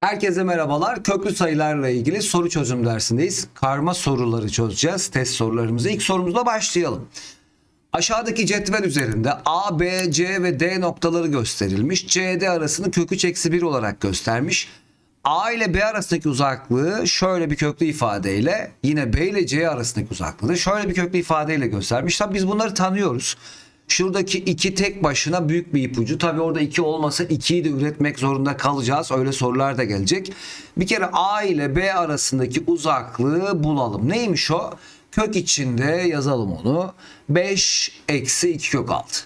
Herkese merhabalar. Köklü sayılarla ilgili soru çözüm dersindeyiz. Karma soruları çözeceğiz. Test sorularımızı. İlk sorumuzla başlayalım. Aşağıdaki cetvel üzerinde A, B, C ve D noktaları gösterilmiş. C, D arasını kök 3 eksi 1 olarak göstermiş. A ile B arasındaki uzaklığı şöyle bir köklü ifadeyle yine B ile C arasındaki uzaklığı şöyle bir köklü ifadeyle göstermiş. Tabi biz bunları tanıyoruz. Şuradaki iki tek başına büyük bir ipucu. Tabi orada iki olmasa ikiyi de üretmek zorunda kalacağız. Öyle sorular da gelecek. Bir kere A ile B arasındaki uzaklığı bulalım. Neymiş o? Kök içinde yazalım onu. 5 eksi 2 kök 6.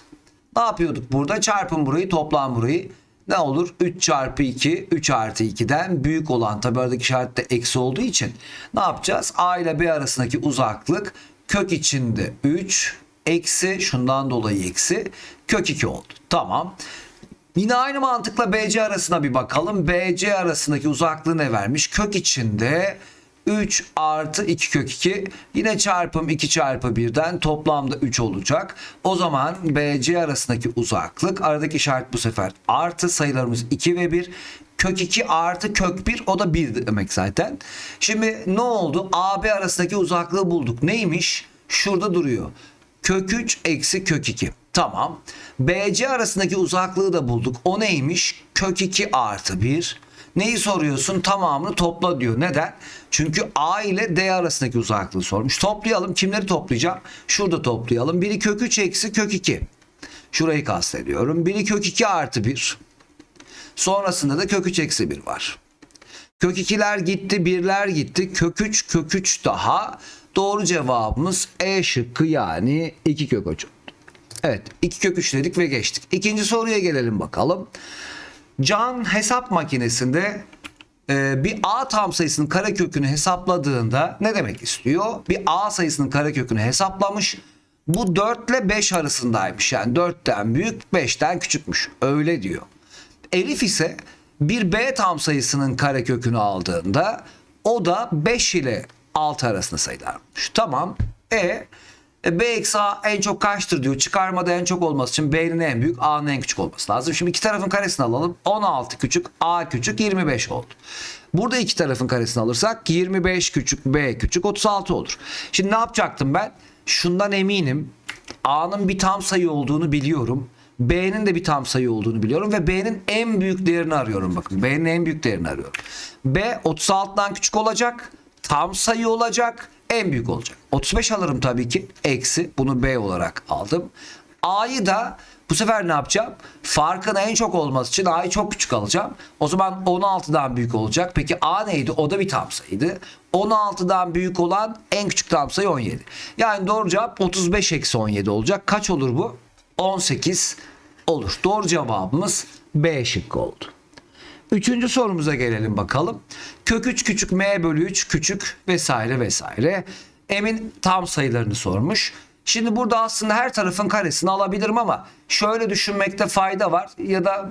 Ne yapıyorduk burada? Çarpın burayı toplam burayı. Ne olur? 3 çarpı 2 3 artı 2'den büyük olan tabi aradaki işaret de eksi olduğu için ne yapacağız? A ile B arasındaki uzaklık kök içinde 3 eksi şundan dolayı eksi kök 2 oldu. Tamam. Yine aynı mantıkla BC arasına bir bakalım. BC arasındaki uzaklığı ne vermiş? Kök içinde 3 artı 2 kök 2 yine çarpım 2 çarpı 1'den toplamda 3 olacak. O zaman BC arasındaki uzaklık aradaki işaret bu sefer artı sayılarımız 2 ve 1 kök 2 artı kök 1 o da 1 demek zaten. Şimdi ne oldu? AB arasındaki uzaklığı bulduk. Neymiş? Şurada duruyor. Kök 3 eksi kök 2. Tamam. BC arasındaki uzaklığı da bulduk. O neymiş? Kök 2 artı 1. Neyi soruyorsun? Tamamını topla diyor. Neden? Çünkü A ile D arasındaki uzaklığı sormuş. Toplayalım. Kimleri toplayacağım? Şurada toplayalım. Biri kök 3 eksi kök 2. Şurayı kastediyorum. Biri kök 2 artı 1. Sonrasında da kök 3 eksi 1 var. Kök 2'ler gitti, birler gitti. Kök 3, kök 3 daha. Doğru cevabımız E şıkkı yani 2 kök 3. Evet 2 kök 3 dedik ve geçtik. İkinci soruya gelelim bakalım. Can hesap makinesinde e, bir A tam sayısının karekökünü hesapladığında ne demek istiyor? Bir A sayısının karekökünü hesaplamış. Bu 4 ile 5 arasındaymış. Yani 4'ten büyük 5'ten küçükmüş. Öyle diyor. Elif ise bir B tam sayısının karekökünü aldığında o da 5 ile 6 arasında sayılarmış. Tamam. E e, B eksi A en çok kaçtır diyor. Çıkarmada en çok olması için B'nin en büyük A'nın en küçük olması lazım. Şimdi iki tarafın karesini alalım. 16 küçük A küçük 25 oldu. Burada iki tarafın karesini alırsak 25 küçük B küçük 36 olur. Şimdi ne yapacaktım ben? Şundan eminim. A'nın bir tam sayı olduğunu biliyorum. B'nin de bir tam sayı olduğunu biliyorum ve B'nin en büyük değerini arıyorum bakın. B'nin en büyük değerini arıyorum. B 36'dan küçük olacak. Tam sayı olacak. En büyük olacak. 35 alırım tabii ki. Eksi. Bunu B olarak aldım. A'yı da bu sefer ne yapacağım? Farkın en çok olması için A'yı çok küçük alacağım. O zaman 16'dan büyük olacak. Peki A neydi? O da bir tam sayıydı. 16'dan büyük olan en küçük tam sayı 17. Yani doğru cevap 35 eksi 17 olacak. Kaç olur bu? 18 olur. Doğru cevabımız B şıkkı oldu. Üçüncü sorumuza gelelim bakalım. Kök 3 küçük m bölü 3 küçük vesaire vesaire. Emin tam sayılarını sormuş. Şimdi burada aslında her tarafın karesini alabilirim ama şöyle düşünmekte fayda var. Ya da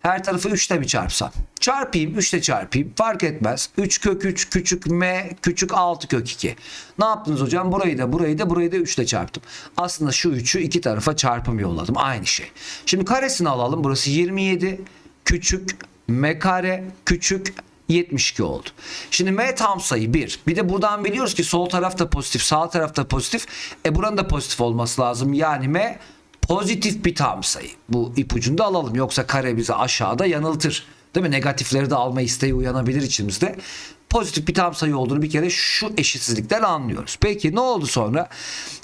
her tarafı 3 ile bir çarpsam. Çarpayım 3 ile çarpayım fark etmez. 3 kök 3 küçük m küçük 6 kök 2. Ne yaptınız hocam? Burayı da burayı da burayı da 3 ile çarptım. Aslında şu 3'ü iki tarafa çarpım yolladım. Aynı şey. Şimdi karesini alalım. Burası 27 küçük m kare küçük 72 oldu. Şimdi m tam sayı 1. Bir de buradan biliyoruz ki sol tarafta pozitif, sağ tarafta pozitif. E buranın da pozitif olması lazım. Yani m pozitif bir tam sayı. Bu ipucunu da alalım. Yoksa kare bizi aşağıda yanıltır. Değil mi? Negatifleri de alma isteği uyanabilir içimizde. Pozitif bir tam sayı olduğunu bir kere şu eşitsizlikten anlıyoruz. Peki ne oldu sonra?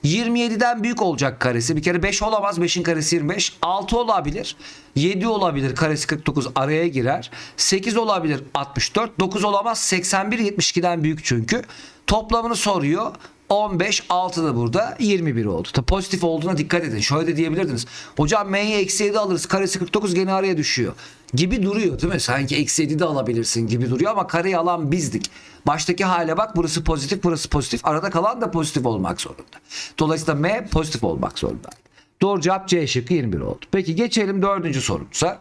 27'den büyük olacak karesi. Bir kere 5 olamaz. 5'in karesi 25. 6 olabilir. 7 olabilir. Karesi 49 araya girer. 8 olabilir. 64. 9 olamaz. 81 72'den büyük çünkü. Toplamını soruyor. 15 6 da burada 21 oldu. Tabi pozitif olduğuna dikkat edin. Şöyle de diyebilirdiniz. Hocam m'yi eksi 7 alırız. Karesi 49 gene araya düşüyor. Gibi duruyor değil mi? Sanki eksi 7 de alabilirsin gibi duruyor ama kareyi alan bizdik. Baştaki hale bak burası pozitif burası pozitif. Arada kalan da pozitif olmak zorunda. Dolayısıyla m pozitif olmak zorunda. Doğru cevap C şıkkı 21 oldu. Peki geçelim dördüncü sorumuza.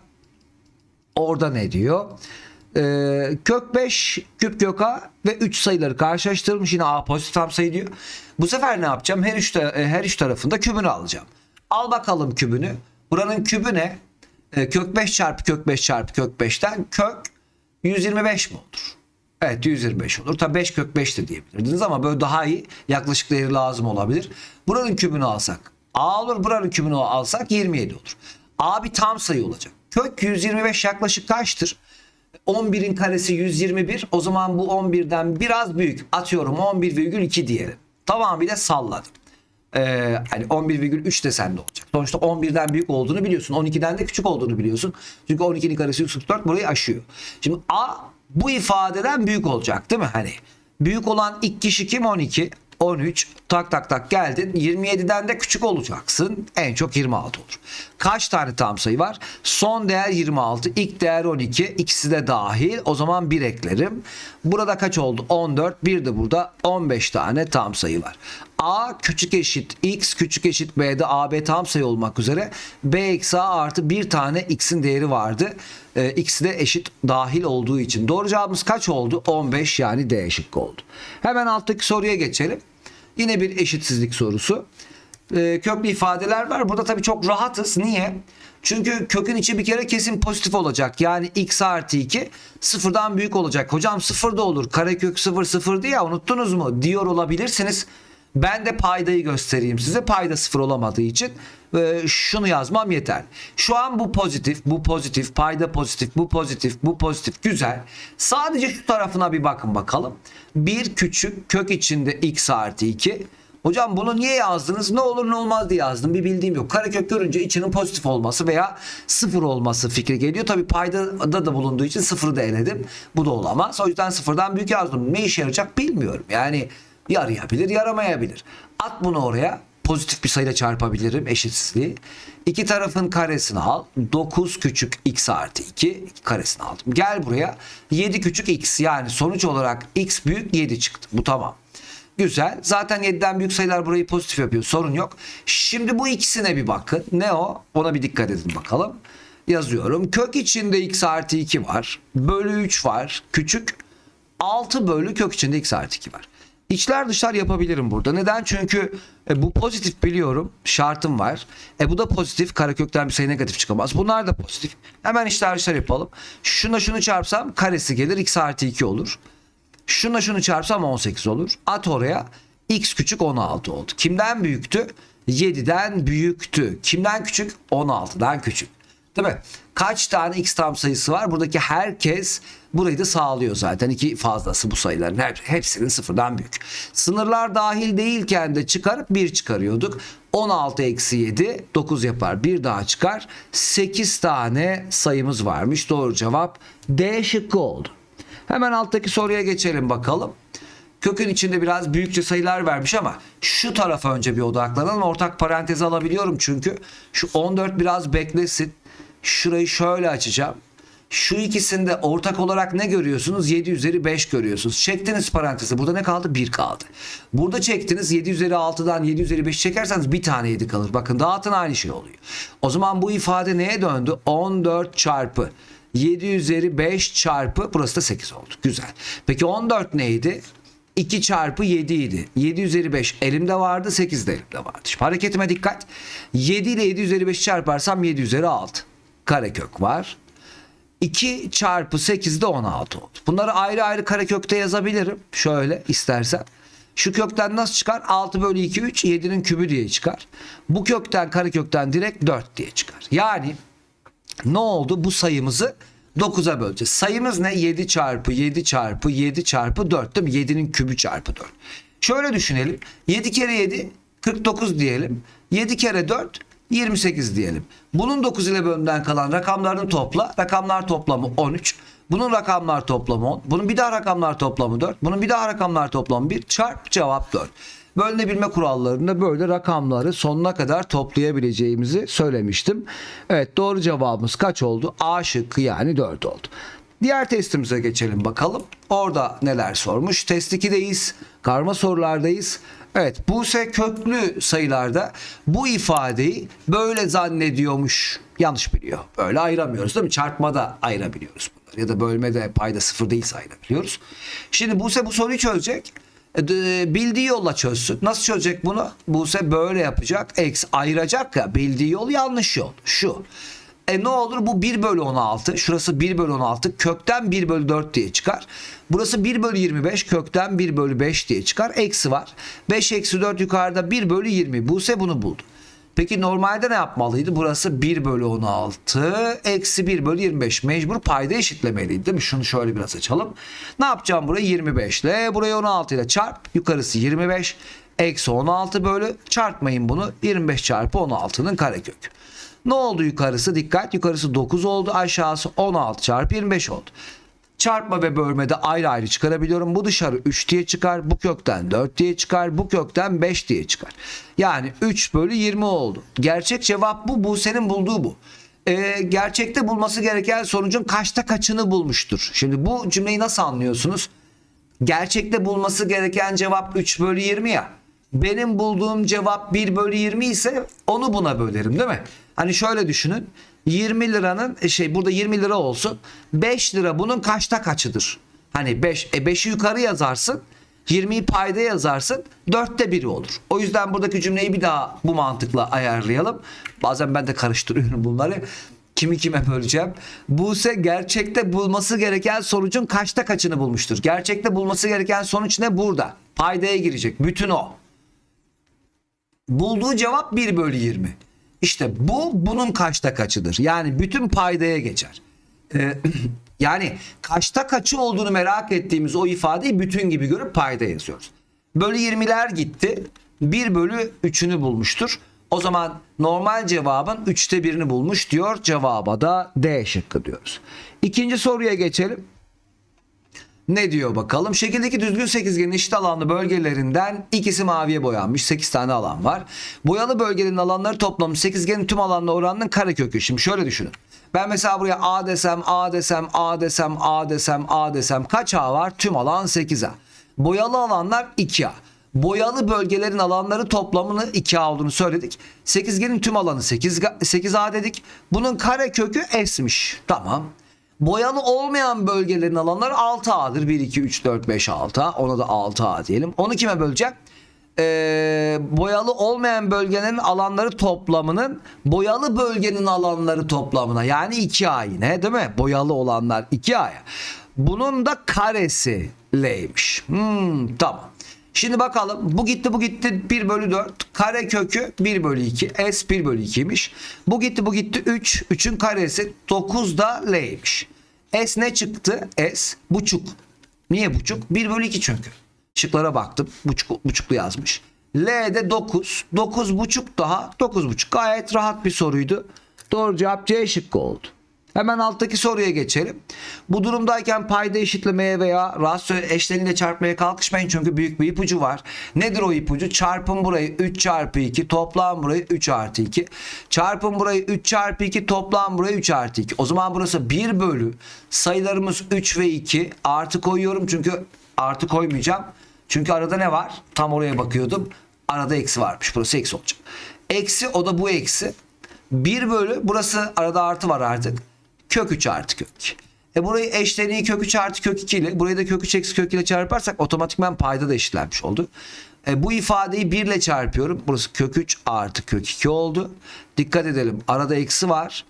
Orada ne diyor? Ee, kök 5 küp kök a ve 3 sayıları karşılaştırılmış yine a pozitif tam sayı diyor. Bu sefer ne yapacağım? Her üç, e, her üç tarafında kübünü alacağım. Al bakalım kübünü. Buranın kübü ne? Ee, kök 5 çarpı kök 5 çarpı kök 5'ten kök 125 mi olur? Evet 125 olur. Tabii 5 kök 5 de diyebilirdiniz ama böyle daha iyi yaklaşık değeri lazım olabilir. Buranın kübünü alsak A olur. Buranın kübünü alsak 27 olur. A bir tam sayı olacak. Kök 125 yaklaşık kaçtır? 11'in karesi 121. O zaman bu 11'den biraz büyük. Atıyorum 11,2 diyelim. Tamamıyla salladım. Ee, hani 11,3 desen de olacak. Sonuçta 11'den büyük olduğunu biliyorsun. 12'den de küçük olduğunu biliyorsun. Çünkü 12'nin karesi 144 burayı aşıyor. Şimdi A bu ifadeden büyük olacak değil mi? Hani büyük olan ilk kişi kim? 12. 13 tak tak tak geldin 27'den de küçük olacaksın en çok 26 olur. Kaç tane tam sayı var? Son değer 26 ilk değer 12 ikisi de dahil o zaman 1 eklerim. Burada kaç oldu? 14 bir de burada 15 tane tam sayı var. A küçük eşit x küçük eşit b'de AB tam sayı olmak üzere b eksi a artı bir tane x'in değeri vardı. Ee, ikisi de eşit dahil olduğu için. Doğru cevabımız kaç oldu? 15 yani D şıkkı oldu. Hemen alttaki soruya geçelim. Yine bir eşitsizlik sorusu. Ee, köklü ifadeler var. Burada tabii çok rahatız. Niye? Çünkü kökün içi bir kere kesin pozitif olacak. Yani x artı 2 sıfırdan büyük olacak. Hocam sıfır da olur. Karekök sıfır sıfırdı ya unuttunuz mu? Diyor olabilirsiniz. Ben de paydayı göstereyim size. Payda sıfır olamadığı için e, şunu yazmam yeter. Şu an bu pozitif, bu pozitif, payda pozitif, bu pozitif, bu pozitif. Güzel. Sadece şu tarafına bir bakın bakalım. Bir küçük kök içinde x artı 2. Hocam bunu niye yazdınız? Ne olur ne olmaz diye yazdım. Bir bildiğim yok. Karekök görünce içinin pozitif olması veya sıfır olması fikri geliyor. Tabii payda da bulunduğu için sıfırı da eledim. Bu da olamaz. O yüzden sıfırdan büyük yazdım. Ne işe yarayacak bilmiyorum. Yani yarayabilir yaramayabilir. At bunu oraya. Pozitif bir sayıyla çarpabilirim eşitsizliği. İki tarafın karesini al. 9 küçük x artı 2 karesini aldım. Gel buraya. 7 küçük x yani sonuç olarak x büyük 7 çıktı. Bu tamam. Güzel. Zaten 7'den büyük sayılar burayı pozitif yapıyor. Sorun yok. Şimdi bu ikisine bir bakın. Ne o? Ona bir dikkat edin bakalım. Yazıyorum. Kök içinde x artı 2 var. Bölü 3 var. Küçük 6 bölü kök içinde x artı 2 var. İçler dışlar yapabilirim burada. Neden? Çünkü e, bu pozitif biliyorum. Şartım var. E bu da pozitif. Karekökten bir sayı negatif çıkamaz. Bunlar da pozitif. Hemen içler dışlar yapalım. Şuna şunu çarpsam karesi gelir. x artı 2 olur. Şuna şunu çarpsam 18 olur. At oraya. X küçük 16 oldu. Kimden büyüktü? 7'den büyüktü. Kimden küçük? 16'dan küçük. Değil mi? Kaç tane x tam sayısı var? Buradaki herkes burayı da sağlıyor zaten. İki fazlası bu sayıların. Her, hepsinin sıfırdan büyük. Sınırlar dahil değilken de çıkarıp 1 çıkarıyorduk. 16 eksi 7 9 yapar. Bir daha çıkar. 8 tane sayımız varmış. Doğru cevap D şıkkı oldu. Hemen alttaki soruya geçelim bakalım. Kökün içinde biraz büyükçe sayılar vermiş ama şu tarafa önce bir odaklanalım. Ortak parantez alabiliyorum çünkü. Şu 14 biraz beklesin. Şurayı şöyle açacağım. Şu ikisinde ortak olarak ne görüyorsunuz? 7 üzeri 5 görüyorsunuz. Çektiniz parantezi. Burada ne kaldı? 1 kaldı. Burada çektiniz 7 üzeri 6'dan 7 üzeri 5 çekerseniz bir tane 7 kalır. Bakın dağıtın aynı şey oluyor. O zaman bu ifade neye döndü? 14 çarpı 7 üzeri 5 çarpı burası da 8 oldu. Güzel. Peki 14 neydi? 2 çarpı 7 idi. 7 üzeri 5 elimde vardı 8 de elimde vardı. Şimdi hareketime dikkat. 7 ile 7 üzeri 5 çarparsam 7 üzeri 6. Karekök var. 2 çarpı 8 de 16 oldu. Bunları ayrı ayrı karekökte yazabilirim. Şöyle istersen. Şu kökten nasıl çıkar? 6 bölü 2 3 7'nin kübü diye çıkar. Bu kökten karekökten direkt 4 diye çıkar. Yani ne oldu? Bu sayımızı 9'a böleceğiz. Sayımız ne? 7 çarpı 7 çarpı 7 çarpı 4 değil mi? 7'nin kübü çarpı 4. Şöyle düşünelim. 7 kere 7 49 diyelim. 7 kere 4 28 diyelim. Bunun 9 ile bölümden kalan rakamlarını topla. Rakamlar toplamı 13. Bunun rakamlar toplamı 10. Bunun bir daha rakamlar toplamı 4. Bunun bir daha rakamlar toplamı 1. Çarp cevap 4. Bölünebilme kurallarında böyle rakamları sonuna kadar toplayabileceğimizi söylemiştim. Evet doğru cevabımız kaç oldu? A şıkkı yani 4 oldu. Diğer testimize geçelim bakalım. Orada neler sormuş? Test 2'deyiz. Karma sorulardayız. Evet Buse köklü sayılarda bu ifadeyi böyle zannediyormuş. Yanlış biliyor. Böyle ayıramıyoruz değil mi? Çarpmada ayırabiliyoruz bunları. Ya da bölmede payda sıfır değilse ayırabiliyoruz. Şimdi Buse bu soruyu çözecek. E, bildiği yolla çözsün. Nasıl çözecek bunu? Buse böyle yapacak. Eksi ayıracak ya. Bildiği yol yanlış yol. Şu. E ne olur bu 1 bölü 16. Şurası 1 bölü 16. Kökten 1 bölü 4 diye çıkar. Burası 1 bölü 25. Kökten 1 bölü 5 diye çıkar. Eksi var. 5 eksi 4 yukarıda 1 bölü 20. Buse bunu buldu. Peki normalde ne yapmalıydı? Burası 1 bölü 16 eksi 1 bölü 25. Mecbur payda eşitlemeliydi değil mi? Şunu şöyle biraz açalım. Ne yapacağım burayı 25 ile? Burayı 16 ile çarp. Yukarısı 25. Eksi 16 bölü. Çarpmayın bunu. 25 çarpı 16'nın karekökü. Ne oldu yukarısı? Dikkat yukarısı 9 oldu. Aşağısı 16 çarpı 25 oldu. Çarpma ve bölmede ayrı ayrı çıkarabiliyorum. Bu dışarı 3 diye çıkar. Bu kökten 4 diye çıkar. Bu kökten 5 diye çıkar. Yani 3 bölü 20 oldu. Gerçek cevap bu. Bu senin bulduğu bu. Ee, gerçekte bulması gereken sonucun kaçta kaçını bulmuştur. Şimdi bu cümleyi nasıl anlıyorsunuz? Gerçekte bulması gereken cevap 3 bölü 20 ya. Benim bulduğum cevap 1 bölü 20 ise onu buna bölerim değil mi? Hani şöyle düşünün. 20 liranın e, şey burada 20 lira olsun. 5 lira bunun kaçta kaçıdır? Hani 5 e 5'i yukarı yazarsın. 20'yi payda yazarsın. 4'te biri olur. O yüzden buradaki cümleyi bir daha bu mantıkla ayarlayalım. Bazen ben de karıştırıyorum bunları. Kimi kime böleceğim? Buse gerçekte bulması gereken sonucun kaçta kaçını bulmuştur? Gerçekte bulması gereken sonuç ne? Burada. Paydaya girecek. Bütün o. Bulduğu cevap 1 bölü 20. İşte bu bunun kaçta kaçıdır? Yani bütün paydaya geçer. Ee, yani kaçta kaçı olduğunu merak ettiğimiz o ifadeyi bütün gibi görüp payda yazıyoruz. Bölü 20'ler gitti. 1 bölü 3'ünü bulmuştur. O zaman normal cevabın 3'te 1'ini bulmuş diyor. Cevaba da D şıkkı diyoruz. İkinci soruya geçelim. Ne diyor bakalım? Şekildeki düzgün sekizgenin eşit alanlı bölgelerinden ikisi maviye boyanmış. 8 tane alan var. Boyalı bölgenin alanları toplamı sekizgenin tüm alanla oranının karekökü. Şimdi şöyle düşünün. Ben mesela buraya A desem, A desem, A desem, A desem, A desem kaç A var? Tüm alan 8A. Boyalı alanlar 2A. Boyalı bölgelerin alanları toplamını 2A olduğunu söyledik. Sekizgenin tüm alanı 8, 8A dedik. Bunun karekökü S'miş. Tamam. Boyalı olmayan bölgelerin alanları 6A'dır. 1, 2, 3, 4, 5, 6A. Ona da 6A diyelim. Onu kime böleceğim? Ee, boyalı olmayan bölgenin alanları toplamının boyalı bölgenin alanları toplamına yani 2A yine değil mi? Boyalı olanlar 2A'ya. Bunun da karesi L'ymiş. Hmm, tamam. Şimdi bakalım bu gitti bu gitti 1 bölü 4 kare kökü 1 bölü 2 S 1 bölü 2'ymiş. Bu gitti bu gitti 3 3'ün karesi 9 da L'ymiş. S ne çıktı? S buçuk. Niye buçuk? 1 bölü 2 çünkü. Şıklara baktım buçuk, buçuklu yazmış. L'de 9 9 buçuk daha 9 buçuk gayet rahat bir soruydu. Doğru cevap C şıkkı oldu. Hemen alttaki soruya geçelim. Bu durumdayken payda eşitlemeye veya rasyo eşleniyle çarpmaya kalkışmayın çünkü büyük bir ipucu var. Nedir o ipucu? Çarpın burayı 3 çarpı 2 toplam burayı 3 artı 2. Çarpın burayı 3 çarpı 2 toplam burayı 3 artı 2. O zaman burası 1 bölü sayılarımız 3 ve 2 artı koyuyorum çünkü artı koymayacağım. Çünkü arada ne var? Tam oraya bakıyordum. Arada eksi varmış. Burası eksi olacak. Eksi o da bu eksi. 1 bölü burası arada artı var artık. Kök 3 artı kök 2. E burayı eşleniği kök 3 artı kök 2 ile burayı da kök 3 eksi kök 2 ile çarparsak otomatikman payda da eşitlenmiş oldu. E bu ifadeyi 1 ile çarpıyorum. Burası kök 3 artı kök 2 oldu. Dikkat edelim arada eksi var.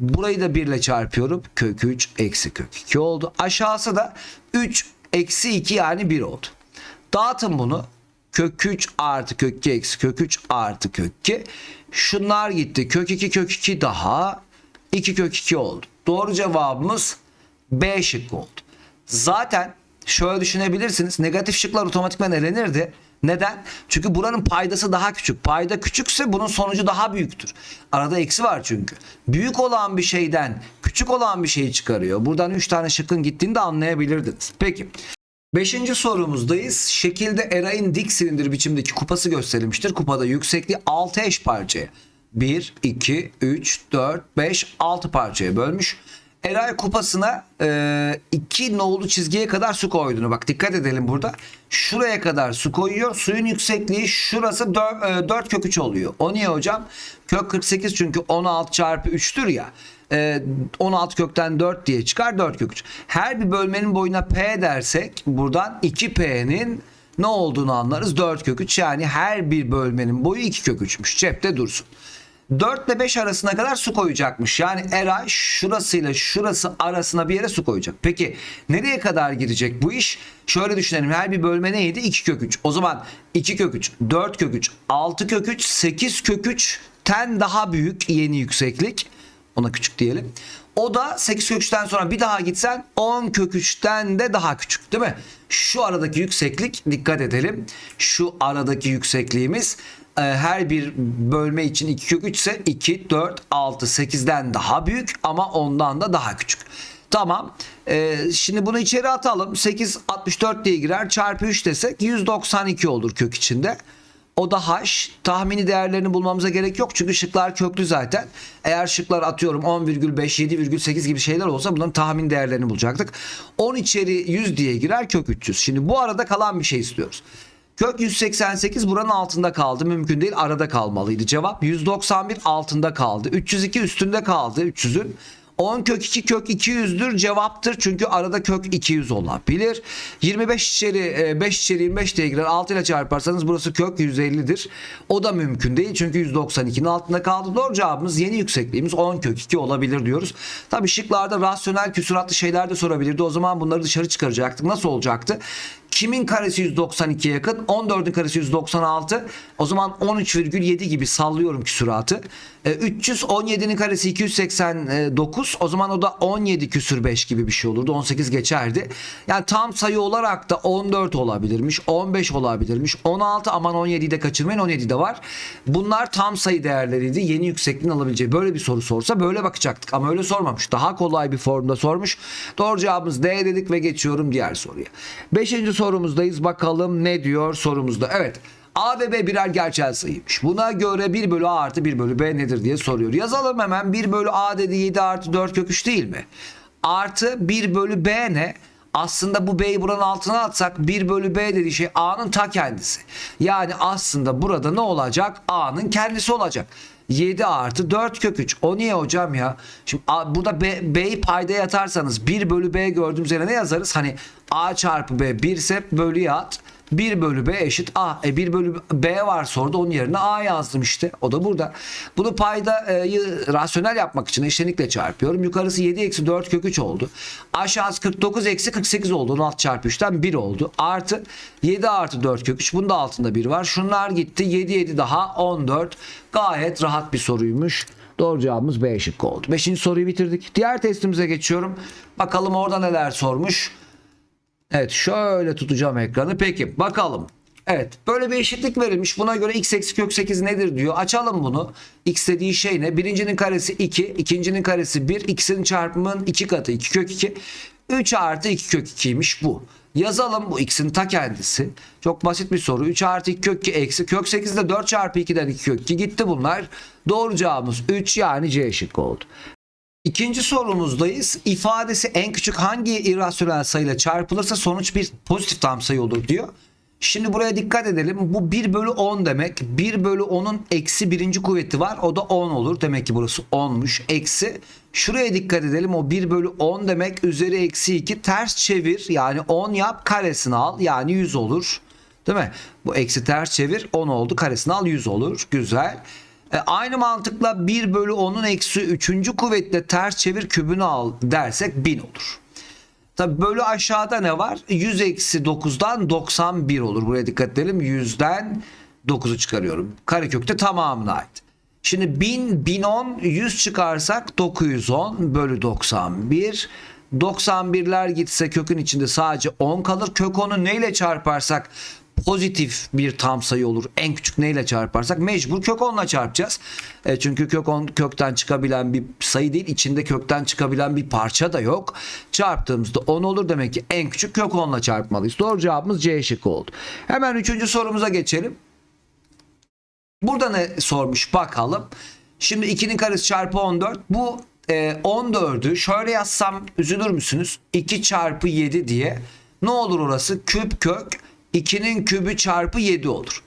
Burayı da 1 ile çarpıyorum. Kök 3 eksi kök 2 oldu. Aşağısı da 3 eksi 2 yani 1 oldu. Dağıtın bunu. Kök 3 artı kök 2 eksi kök 3 artı kök 2. Şunlar gitti. Kök 2 kök 2 daha 2 kök 2 oldu. Doğru cevabımız B şıkkı oldu. Zaten şöyle düşünebilirsiniz. Negatif şıklar otomatikman elenirdi. Neden? Çünkü buranın paydası daha küçük. Payda küçükse bunun sonucu daha büyüktür. Arada eksi var çünkü. Büyük olan bir şeyden küçük olan bir şeyi çıkarıyor. Buradan 3 tane şıkkın gittiğini de anlayabilirdiniz. Peki. Beşinci sorumuzdayız. Şekilde Eray'ın dik silindir biçimdeki kupası gösterilmiştir. Kupada yüksekliği 6 eş parçaya. 1, 2, 3, 4, 5, 6 parçaya bölmüş. Eray kupasına 2 nolu çizgiye kadar su koyduğunu bak dikkat edelim burada. Şuraya kadar su koyuyor. Suyun yüksekliği şurası 4, 4 kök 3 oluyor. O niye hocam? Kök 48 çünkü 16 çarpı 3'tür ya. E, 16 kökten 4 diye çıkar 4 kök 3. Her bir bölmenin boyuna P dersek buradan 2P'nin ne olduğunu anlarız. 4 kök 3 yani her bir bölmenin boyu 2 kök 3'müş. Cepte dursun. 4 ile 5 arasına kadar su koyacakmış. Yani Eray şurasıyla şurası arasına bir yere su koyacak. Peki nereye kadar girecek bu iş? Şöyle düşünelim. Her bir bölme neydi? 2 kök 3. O zaman 2 kök 3, 4 kök 3, 6 kök 3, 8 kök 3'ten daha büyük yeni yükseklik. Ona küçük diyelim. O da 8 kök 3'ten sonra bir daha gitsen 10 kök 3'ten de daha küçük değil mi? Şu aradaki yükseklik dikkat edelim. Şu aradaki yüksekliğimiz her bir bölme için 2 kök 3 ise 2, 4, 6, 8'den daha büyük ama ondan da daha küçük. Tamam. E, şimdi bunu içeri atalım. 8, 64 diye girer. Çarpı 3 desek 192 olur kök içinde. O da h. Tahmini değerlerini bulmamıza gerek yok. Çünkü şıklar köklü zaten. Eğer şıklar atıyorum 10,5, 7,8 gibi şeyler olsa bunların tahmin değerlerini bulacaktık. 10 içeri 100 diye girer kök 300. Şimdi bu arada kalan bir şey istiyoruz. Kök 188 buranın altında kaldı. Mümkün değil arada kalmalıydı. Cevap 191 altında kaldı. 302 üstünde kaldı 300'ün. 10 kök 2 kök 200'dür cevaptır. Çünkü arada kök 200 olabilir. 25 içeri 5 içeri 25 diye girer. 6 ile çarparsanız burası kök 150'dir. O da mümkün değil. Çünkü 192'nin altında kaldı. Doğru cevabımız yeni yüksekliğimiz 10 kök 2 olabilir diyoruz. Tabi şıklarda rasyonel küsuratlı şeyler de sorabilirdi. O zaman bunları dışarı çıkaracaktık. Nasıl olacaktı? Kimin karesi 192'ye yakın? 14'ün karesi 196. O zaman 13,7 gibi sallıyorum küsuratı. E, 317'nin karesi 289. O zaman o da 17 küsür 5 gibi bir şey olurdu. 18 geçerdi. Yani tam sayı olarak da 14 olabilirmiş. 15 olabilirmiş. 16 aman 17'yi de kaçırmayın. 17 de var. Bunlar tam sayı değerleriydi. Yeni yüksekliğin alabileceği. Böyle bir soru sorsa böyle bakacaktık. Ama öyle sormamış. Daha kolay bir formda sormuş. Doğru cevabımız D dedik ve geçiyorum diğer soruya. Beşinci sorumuzdayız. Bakalım ne diyor sorumuzda. Evet. A ve B birer gerçel sayıymış. Buna göre 1 bölü A artı 1 bölü B nedir diye soruyor. Yazalım hemen 1 bölü A dedi 7 artı 4 kök 3 değil mi? Artı 1 bölü B ne? Aslında bu B'yi buranın altına atsak 1 bölü B dediği şey A'nın ta kendisi. Yani aslında burada ne olacak? A'nın kendisi olacak. 7 artı 4 kök 3. O niye hocam ya? Şimdi A, burada B, B'yi payda yatarsanız 1 bölü B gördüğümüz yere ne yazarız? Hani A çarpı B 1 ise bölüye at. 1 bölü B eşit A. E 1 bölü B var soruda onun yerine A yazdım işte. O da burada. Bunu paydayı rasyonel yapmak için eşlenikle çarpıyorum. Yukarısı 7 eksi 4 kök 3 oldu. Aşağısı 49 eksi 48 oldu. 16 çarpı 3'ten 1 oldu. Artı 7 artı 4 kök 3. Bunda altında 1 var. Şunlar gitti. 7 7 daha 14. Gayet rahat bir soruymuş. Doğru cevabımız B şıkkı oldu. Beşinci soruyu bitirdik. Diğer testimize geçiyorum. Bakalım orada neler sormuş. Evet şöyle tutacağım ekranı. Peki bakalım. Evet böyle bir eşitlik verilmiş. Buna göre x eksi kök 8 nedir diyor. Açalım bunu. X dediği şey ne? Birincinin karesi 2. ikincinin karesi 1. İkisinin çarpımının 2 katı 2 kök 2. 3 artı 2 kök 2'ymiş bu. Yazalım bu x'in ta kendisi. Çok basit bir soru. 3 artı 2 kök 2 eksi. Kök 8 de 4 çarpı 2'den 2 kök 2 gitti bunlar. Doğru cevabımız 3 yani C şıkkı oldu. İkinci sorumuzdayız. İfadesi en küçük hangi irrasyonel sayıyla çarpılırsa sonuç bir pozitif tam sayı olur diyor. Şimdi buraya dikkat edelim. Bu 1 bölü 10 demek. 1 bölü 10'un eksi birinci kuvveti var. O da 10 olur. Demek ki burası 10'muş. Eksi. Şuraya dikkat edelim. O 1 bölü 10 demek. Üzeri eksi 2. Ters çevir. Yani 10 yap. Karesini al. Yani 100 olur. Değil mi? Bu eksi ters çevir. 10 oldu. Karesini al. 100 olur. Güzel. E, aynı mantıkla 1 bölü 10'un eksi 3. kuvvetle ters çevir kübünü al dersek 1000 olur. Tabi bölü aşağıda ne var? 100 eksi 9'dan 91 olur. Buraya dikkat edelim. 100'den 9'u çıkarıyorum. Karekökte tamamına ait. Şimdi 1000, 1010, 100 çıkarsak 910 bölü 91. 91'ler gitse kökün içinde sadece 10 kalır. Kök 10'u neyle çarparsak pozitif bir tam sayı olur. En küçük neyle çarparsak mecbur kök 10'la çarpacağız. E, çünkü kök 10 kökten çıkabilen bir sayı değil. içinde kökten çıkabilen bir parça da yok. Çarptığımızda 10 olur. Demek ki en küçük kök 10'la çarpmalıyız. Doğru cevabımız C şıkkı oldu. Hemen üçüncü sorumuza geçelim. Burada ne sormuş bakalım. Şimdi 2'nin karesi çarpı 14. Bu e, 14'ü şöyle yazsam üzülür müsünüz? 2 çarpı 7 diye. Ne olur orası? Küp kök 2'nin kübü çarpı 7 olur.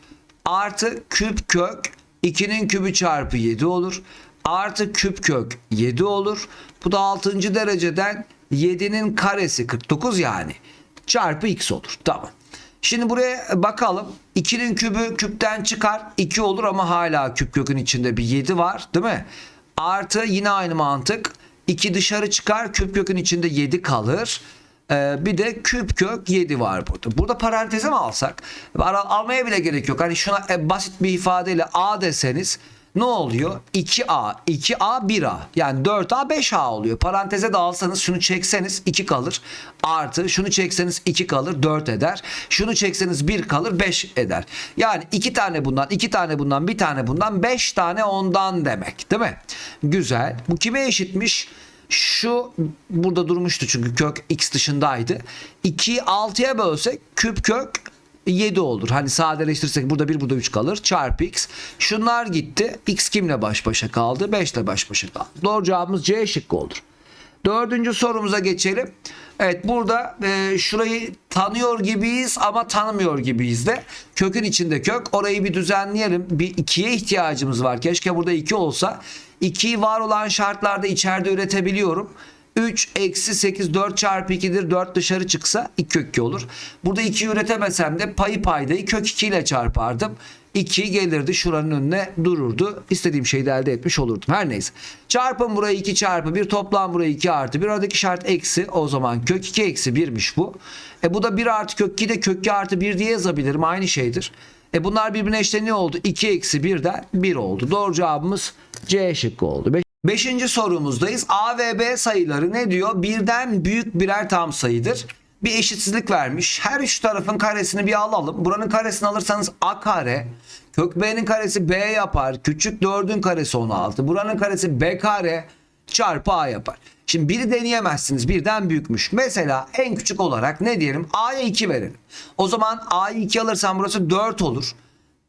Artı küp kök 2'nin kübü çarpı 7 olur. Artı küp kök 7 olur. Bu da 6. dereceden 7'nin karesi 49 yani. Çarpı x olur. Tamam. Şimdi buraya bakalım. 2'nin kübü küpten çıkar. 2 olur ama hala küp kökün içinde bir 7 var değil mi? Artı yine aynı mantık. 2 dışarı çıkar. Küp kökün içinde 7 kalır. Ee, bir de küp kök 7 var burada. Burada paranteze mi alsak? Ara- Almaya bile gerek yok. Hani şuna e, basit bir ifadeyle A deseniz ne oluyor? 2A, 2A, 1A. Yani 4A, 5A oluyor. Paranteze de alsanız şunu çekseniz 2 kalır. Artı şunu çekseniz 2 kalır 4 eder. Şunu çekseniz 1 kalır 5 eder. Yani 2 tane bundan, 2 tane bundan, bir tane bundan, 5 tane ondan demek. Değil mi? Güzel. Bu kime eşitmiş? Şu burada durmuştu çünkü kök x dışındaydı. 2'yi 6'ya bölsek küp kök 7 olur. Hani sadeleştirirsek burada 1 burada 3 kalır. Çarpı x. Şunlar gitti. X kimle baş başa kaldı? 5 ile baş başa kaldı. Doğru cevabımız C şıkkı olur. Dördüncü sorumuza geçelim. Evet burada e, şurayı tanıyor gibiyiz ama tanımıyor gibiyiz de. Kökün içinde kök. Orayı bir düzenleyelim. Bir ikiye ihtiyacımız var. Keşke burada iki olsa. 2'yi var olan şartlarda içeride üretebiliyorum. 3 eksi 8 4 çarpı 2'dir 4 dışarı çıksa 2 kök 2 olur. Burada 2 üretemesem de payı paydayı kök 2 ile çarpardım. 2 gelirdi şuranın önüne dururdu. İstediğim şeyi de elde etmiş olurdum. Her neyse. Çarpın burayı 2 çarpı 1 toplam burayı 2 artı 1. Oradaki şart eksi o zaman kök 2 eksi 1'miş bu. E bu da 1 artı kök 2 de kök 2 artı 1 diye yazabilirim. Aynı şeydir. E bunlar birbirine eşleniyor oldu. 2 eksi 1'den 1 oldu. Doğru cevabımız C şıkkı oldu. Beş- Beşinci sorumuzdayız. A ve B sayıları ne diyor? Birden büyük birer tam sayıdır. Bir eşitsizlik vermiş. Her üç tarafın karesini bir alalım. Buranın karesini alırsanız A kare. Kök B'nin karesi B yapar. Küçük 4'ün karesi 16. Buranın karesi B kare çarpı A yapar. Şimdi biri deneyemezsiniz. Birden büyükmüş. Mesela en küçük olarak ne diyelim? A'ya 2 verelim. O zaman A'yı 2 alırsam burası 4 olur.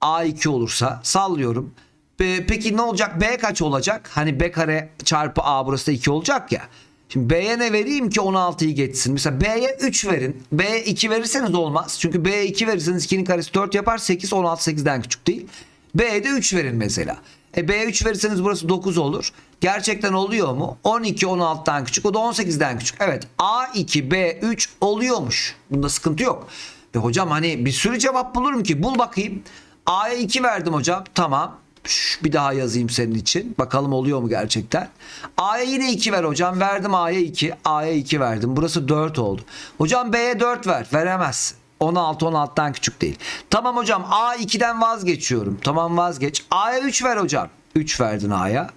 A2 olursa sallıyorum. Be- Peki ne olacak? B kaç olacak? Hani B kare çarpı A burası da 2 olacak ya. Şimdi B'ye ne vereyim ki 16'yı geçsin? Mesela B'ye 3 verin. B'ye 2 verirseniz olmaz. Çünkü B'ye 2 verirseniz 2'nin karesi 4 yapar. 8 16 8'den küçük değil. B'ye de 3 verin mesela. E B'ye 3 verirseniz burası 9 olur. Gerçekten oluyor mu? 12 16'dan küçük. O da 18'den küçük. Evet A2 B3 oluyormuş. Bunda sıkıntı yok. E hocam hani bir sürü cevap bulurum ki. Bul bakayım. A'ya 2 verdim hocam. Tamam. Bir daha yazayım senin için. Bakalım oluyor mu gerçekten. A'ya yine 2 ver hocam. Verdim A'ya 2. A'ya 2 verdim. Burası 4 oldu. Hocam B'ye 4 ver. Veremezsin. 16 16'dan küçük değil. Tamam hocam A 2'den vazgeçiyorum. Tamam vazgeç. A'ya 3 ver hocam. 3 verdin A'ya.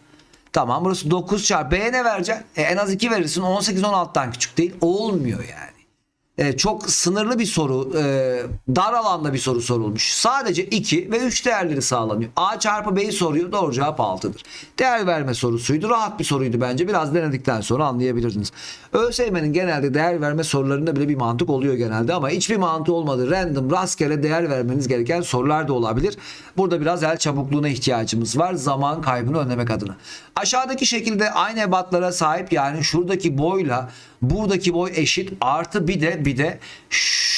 Tamam burası 9 çarpı. B'ye ne vereceksin? E, en az 2 verirsin. 18 16'dan küçük değil. Olmuyor yani. E, çok sınırlı bir soru, e, dar alanda bir soru sorulmuş. Sadece 2 ve 3 değerleri sağlanıyor. A çarpı B'yi soruyor. Doğru cevap 6'dır. Değer verme sorusuydu. Rahat bir soruydu bence. Biraz denedikten sonra anlayabilirsiniz. ÖSYM'nin genelde değer verme sorularında bile bir mantık oluyor genelde ama hiçbir mantığı olmadı. Random, rastgele değer vermeniz gereken sorular da olabilir. Burada biraz el çabukluğuna ihtiyacımız var. Zaman kaybını önlemek adına. Aşağıdaki şekilde aynı ebatlara sahip yani şuradaki boyla buradaki boy eşit artı bir de bir de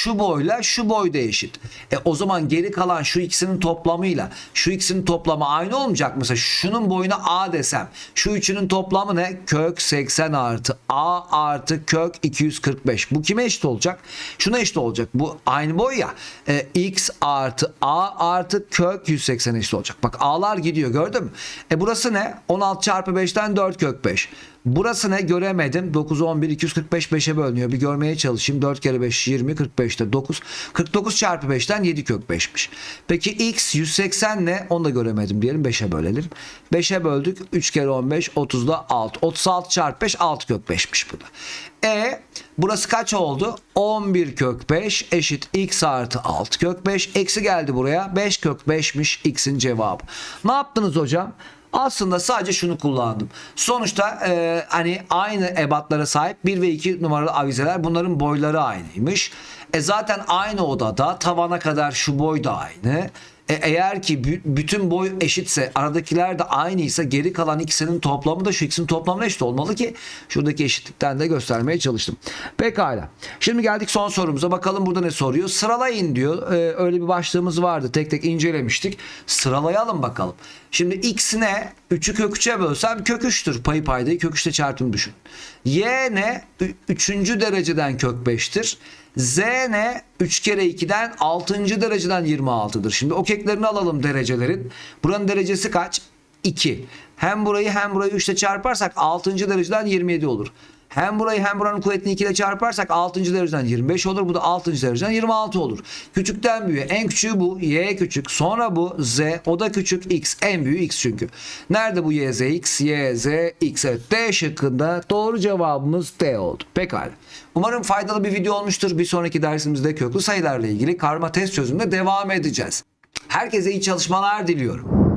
şu boyla şu boy da eşit. E o zaman geri kalan şu ikisinin toplamıyla şu ikisinin toplamı aynı olmayacak mı? Mesela şunun boyuna A desem şu üçünün toplamı ne? Kök 80 artı A artı kök 245. Bu kime eşit olacak? Şuna eşit olacak. Bu aynı boy ya. E, X artı A artı kök 180 eşit olacak. Bak A'lar gidiyor gördün mü? E burası ne? 16 çarpı 5'ten 4 kök 5. Burası ne göremedim. 9, 11, 245 5'e bölünüyor. Bir görmeye çalışayım. 4 kere 5 20, 45'te 9. 49 çarpı 5'ten 7 kök 5'miş. Peki x 180 ne? Onu da göremedim diyelim. 5'e bölelim. 5'e böldük. 3 kere 15, 30'da 6. 36 çarpı 5, 6 kök 5'miş burada. E burası kaç oldu? 11 kök 5 eşit x artı 6 kök 5. Eksi geldi buraya. 5 kök 5'miş x'in cevabı. Ne yaptınız hocam? Aslında sadece şunu kullandım. Sonuçta e, hani aynı ebatlara sahip 1 ve 2 numaralı avizeler bunların boyları aynıymış. E zaten aynı odada tavana kadar şu boy da aynı. E, eğer ki bü- bütün boy eşitse aradakiler de aynıysa geri kalan ikisinin toplamı da şu ikisinin toplamına eşit olmalı ki şuradaki eşitlikten de göstermeye çalıştım. Pekala. Şimdi geldik son sorumuza. Bakalım burada ne soruyor? Sıralayın diyor. Ee, öyle bir başlığımız vardı. Tek tek incelemiştik. Sıralayalım bakalım. Şimdi x ne? 3'ü kök 3'e bölsem kök 3'tür. Payı paydayı kök 3'te çarptım düşün. y ne? 3. dereceden kök 5'tir. Z ne? 3 kere 2'den 6. dereceden 26'dır. Şimdi o keklerini alalım derecelerin. Buranın derecesi kaç? 2. Hem burayı hem burayı 3 ile çarparsak 6. dereceden 27 olur. Hem burayı hem buranın kuvvetini 2 ile çarparsak 6. dereceden 25 olur. Bu da 6. dereceden 26 olur. Küçükten büyüğe. En küçüğü bu. Y küçük. Sonra bu Z. O da küçük. X. En büyüğü X çünkü. Nerede bu Y, Z, X? Y, Z, X. Evet. D şıkkında doğru cevabımız D oldu. Pekala. Umarım faydalı bir video olmuştur. Bir sonraki dersimizde köklü sayılarla ilgili karma test çözümüne devam edeceğiz. Herkese iyi çalışmalar diliyorum.